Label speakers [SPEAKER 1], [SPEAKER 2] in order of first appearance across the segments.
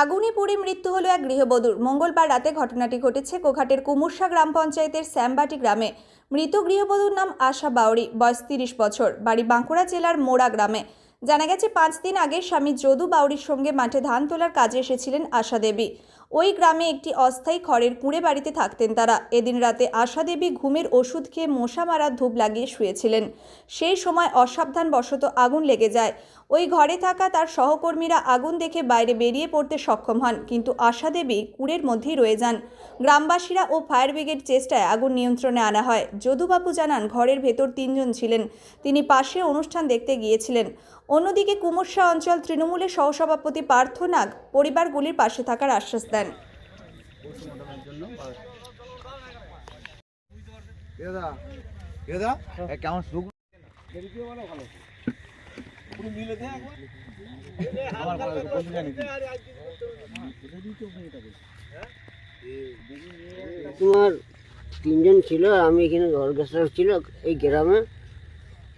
[SPEAKER 1] আগুনে পুড়ে মৃত্যু হলো এক গৃহবধূর। মঙ্গলবার রাতে ঘটনাটি ঘটেছে কোঘাটের কুমুরশা গ্রাম পঞ্চায়েতের শ্যামবাটি গ্রামে। মৃত গৃহবধূর নাম আশা বাউরি বয়স তিরিশ বছর, বাড়ি বাঁকুড়া জেলার মোড়া গ্রামে। জানা গেছে, পাঁচ দিন আগে স্বামী যদু বাউরির সঙ্গে মাঠে ধান তোলার কাজে এসেছিলেন আশা দেবী। ওই গ্রামে একটি অস্থায়ী খড়ের কুঁড়ে বাড়িতে থাকতেন তারা। এদিন রাতে আশা দেবী ঘুমের ওষুধ খেয়ে মশা মারার ধূপ লাগিয়ে শুয়েছিলেন। সেই সময় অসাবধান অসাবধানবশত আগুন লেগে যায়। ওই ঘরে থাকা তার সহকর্মীরা আগুন দেখে বাইরে বেরিয়ে পড়তে সক্ষম হন, কিন্তু আশা দেবী কুড়ের মধ্যেই রয়ে যান। গ্রামবাসীরা ও ফায়ার ব্রিগেড চেষ্টায় আগুন নিয়ন্ত্রণে আনা হয়। যদুবাবু জানান, ঘরের ভেতর তিনজন ছিলেন। তিনি পাশে অনুষ্ঠান দেখতে গিয়েছিলেন। অন্যদিকে কুমুরশা অঞ্চল তৃণমূলের সহসভাপতি পার্থ নাগ পরিবারগুলির পাশে থাকার আশ্বাস দেন।
[SPEAKER 2] সুখ?
[SPEAKER 3] তোমার তিনজন ছিল আমি এখানে অর্কেস্ট্রা ছিল এই গ্রামে।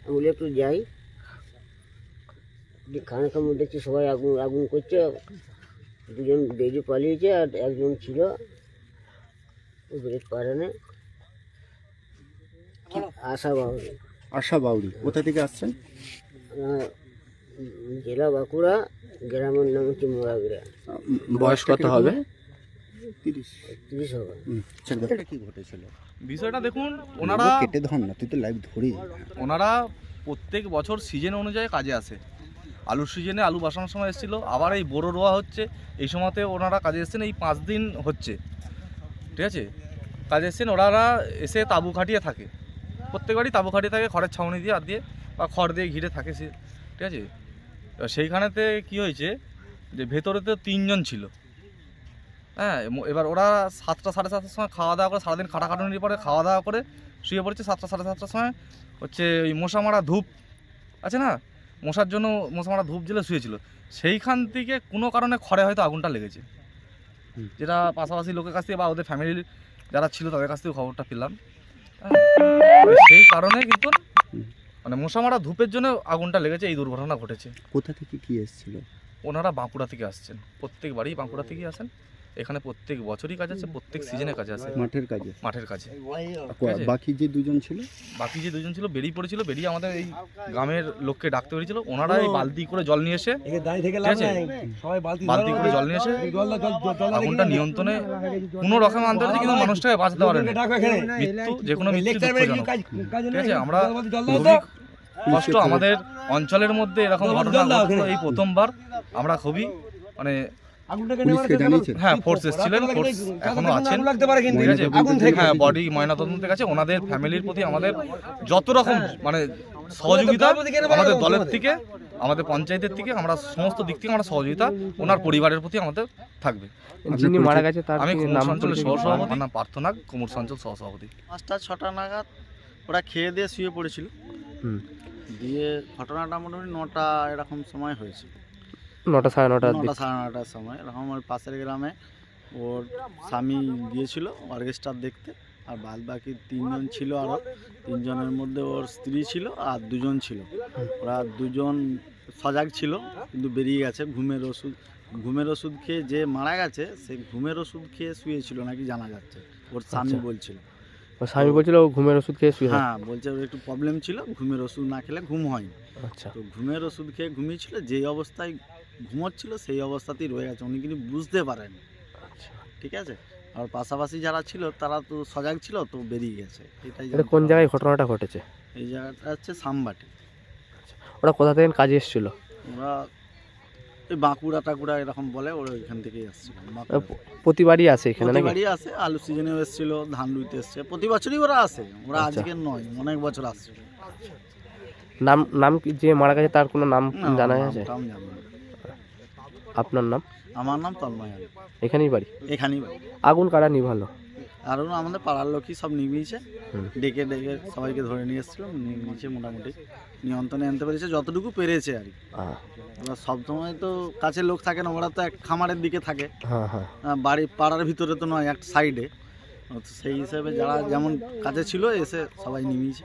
[SPEAKER 3] আমি একটু যাই। খানিকের মধ্যে দেখছি সবাই আগুন আগুন করছে। দুজন বেরিয়ে পালিয়েছে আর একজন ছিল ও বেরোতে পারে না। আশা বাবু
[SPEAKER 4] আশা বাউরি কোথা থেকে আসছেন?
[SPEAKER 3] জেলা বাঁকুড়া গ্রামের নাম হচ্ছে মোড়াগড়া
[SPEAKER 4] বয়স কত হবে?
[SPEAKER 3] তিরিশ।
[SPEAKER 4] এটা কি ঘটেছিল?
[SPEAKER 5] বিষয়টা দেখুন ওনারা
[SPEAKER 4] কেটে ধর না তুই তো লাইভ ধরি
[SPEAKER 5] ওনারা প্রত্যেক বছর সিজন অনুযায়ী কাজে আসে। আলুর সিজনে আলু বাসানোর সময় এসেছিল, আবার এই বোরো রোয়া হচ্ছে, এই সময়তে ওনারা কাজে এসেছেন, এই পাঁচ দিন হচ্ছে। ঠিক আছে? কাজে এসেছেন, ওনারা এসে তাঁবু খাটিয়ে থাকে। প্রত্যেকবারই তাঁবু খাটিয়ে থাকে, খড়ের ছাউনি দিয়ে, আর দিয়ে, বা খড় দিয়ে ঘিরে থাকে সে। ঠিক আছে? সেইখানেতে কি হয়েছে যে ভেতরেতে তিনজন ছিল। হ্যাঁ এবার ওরা সাতটা সাড়ে সাতটার সময় খাওয়া দাওয়া করে, সারাদিন খাটাখাটুনির পরে খাওয়া দাওয়া করে শুয়ে পড়েছে, সাতটা সাড়ে সাতটার সময় হচ্ছে ওই মশা মারা ধূপ, আছে না? মশার জন্য মশা মারা ধূপ জেলে শুয়েছিল। সেইখান থেকে কোনো কারণে খড়ে হয়তো আগুনটা লেগেছে। যেটা পাশাপাশি লোকের কাছ থেকে বা ওদের ফ্যামিলির যারা ছিল তাদের কাছ থেকে খবরটা পেলাম। সেই কারণে কিন্তু মানে মশা মারা ধূপের জন্য আগুনটা লেগেছে এই দুর্ঘটনা ঘটেছে।
[SPEAKER 4] কোথা থেকে কি এসেছিল?
[SPEAKER 5] ওনারা বাঁকুড়া থেকে আসছেন। প্রত্যেকবারই বাঁকুড়া থেকেই আসেন। এখানে প্রত্যেক বছরই কাজ আছে প্রত্যেক সিজনে কাজ আছে।
[SPEAKER 4] মাঠের কাজে?
[SPEAKER 5] মাঠের আছে।
[SPEAKER 4] বাকি যে দুজন ছিল?
[SPEAKER 5] বাকি যে দুজন ছিল বেরিয়ে পড়েছিল বেরিয়ে আমাদের এই গ্রামের লোককে ডাকতে পেরেছিল। ওনারা এই বালতি করে জল নিয়ে এসে ঠিক আছে? বালতি করে জল নিয়ে এসে আগুনটা নিয়ন্ত্রণে কোনো রকম আনতে পেরেছে কিন্তু মানুষটাকে বাঁচতে পারেনি। মৃত্যু যে কোনো মৃত্যু ঠিক আছে? আমরা কষ্ট আমাদের অঞ্চলের মধ্যে এরকম ঘটনা এই প্রথমবার। আমরা খুবই মানে হ্যাঁ ফোর্স এসেছিলেন ফোর্স এখনও আছেন। ঠিক আছে। হ্যাঁ বডি ময়নাতদন্তের কাছে ওনাদের ফ্যামিলির প্রতি আমাদের যত রকম মানে সহযোগিতা আমাদের দলের থেকে আমাদের পঞ্চায়েতের থেকে আমরা সমস্ত দিক থেকে আমরা সহযোগিতা ওনার পরিবারের প্রতি আমাদের থাকবে।
[SPEAKER 4] যিনি মারা গেছে
[SPEAKER 5] আমি কুমুর অঞ্চলের সহসভাপতি। আমার নাম পার্থনাগ কুমুর অঞ্চল সহসভাপতি।
[SPEAKER 6] পাঁচটা ছটা নাগাদ ওরা খেয়ে দিয়ে শুয়ে পড়েছিল। দিয়ে ঘটনাটা মোটামুটি নটা এরকম সময় হয়েছে
[SPEAKER 7] নটা সাড়ে দিক
[SPEAKER 6] নটা সাড়ে নটার সময়। এরকম ওই পাশের গ্রামে ওর স্বামী গিয়েছিল অর্কেস্ট্রার দেখতে আর বাদ বাকি তিনজন ছিল আরও তিনজনের মধ্যে ওর স্ত্রী ছিল আর দুজন ছিল। ওরা দুজন সজাগ ছিল কিন্তু বেরিয়ে গেছে ঘুমের ওষুধ। ঘুমের ওষুধ খেয়ে যে মারা গেছে সে ঘুমের ওষুধ খেয়ে শুয়েছিল নাকি জানা যাচ্ছে। ওর স্বামী
[SPEAKER 7] আচ্ছা।
[SPEAKER 6] বলছিল।
[SPEAKER 7] ও স্বামী বলছিল ও ঘুমের ওষুধ খেয়ে শুয়ে
[SPEAKER 6] হ্যাঁ বলছে ওর একটু প্রবলেম ছিল ঘুমের ওষুধ না খেলে ঘুম হয়নি।
[SPEAKER 7] আচ্ছা।
[SPEAKER 6] তো ঘুমের ওষুধ খেয়ে ঘুমিয়েছিল যেই অবস্থায় ঘুমোচ্ছিল সেই অবস্থাতেই রয়ে গেছে। উনি কিন্তু বুঝতে পারেন
[SPEAKER 7] আচ্ছা।
[SPEAKER 6] ঠিক আছে? আর পাশাপাশি যারা ছিল তারা তো সজাগ ছিল তো বেরিয়ে গেছে। এটাই
[SPEAKER 7] এটা কোন জায়গায় ঘটনাটা ঘটেছে?
[SPEAKER 6] এই জায়গাটা হচ্ছে সামবাটি।
[SPEAKER 7] ওরা কোথা থেকে কাজে এসেছিল?
[SPEAKER 6] ওরা ওই বাঁকুড়া টাকুড়া এরকম বলে ওরা ওইখান থেকেই আসছিল
[SPEAKER 7] প্রতিবারই আছে এখানে
[SPEAKER 6] প্রতিবারই আসে। আলু সিজনেও এসেছিল ধান রুইতে এসছে। প্রতি বছরই ওরা আসে। ওরা
[SPEAKER 7] আচ্ছা।
[SPEAKER 6] আজকে নয় অনেক বছর আসছে।
[SPEAKER 7] নাম নাম কি যে মারা গেছে তার কোনো নাম জানা আছে
[SPEAKER 6] না।
[SPEAKER 7] আপনার নাম?
[SPEAKER 6] আমার নাম তন্ময় আলী।
[SPEAKER 7] এখানেই বাড়ি?
[SPEAKER 6] এখানেই বাড়ি।
[SPEAKER 7] আগুন কারা নিভালো?
[SPEAKER 6] আর ওরা আমাদের পাড়ার লোকই সব নিভিয়েছে।
[SPEAKER 7] হুম।
[SPEAKER 6] ডেকে ডেকে সবাইকে ধরে নিয়ে এসেছিল নিয়ে নিয়েছে মোটামুটি। নিয়ন্ত্রণে আনতে পেরেছে যতটুকু পেরেছে আর কি।
[SPEAKER 7] আহ,
[SPEAKER 6] এবার সব সময় তো কাছের লোক থাকে না ওরা তো এক খামারের দিকে থাকে।
[SPEAKER 7] হ্যাঁ হ্যাঁ।
[SPEAKER 6] আহ, বাড়ি পাড়ার ভিতরে তো নয় এক সাইডে সেই হিসেবে যারা যেমন কাছে ছিল এসে সবাই নিমিয়েছে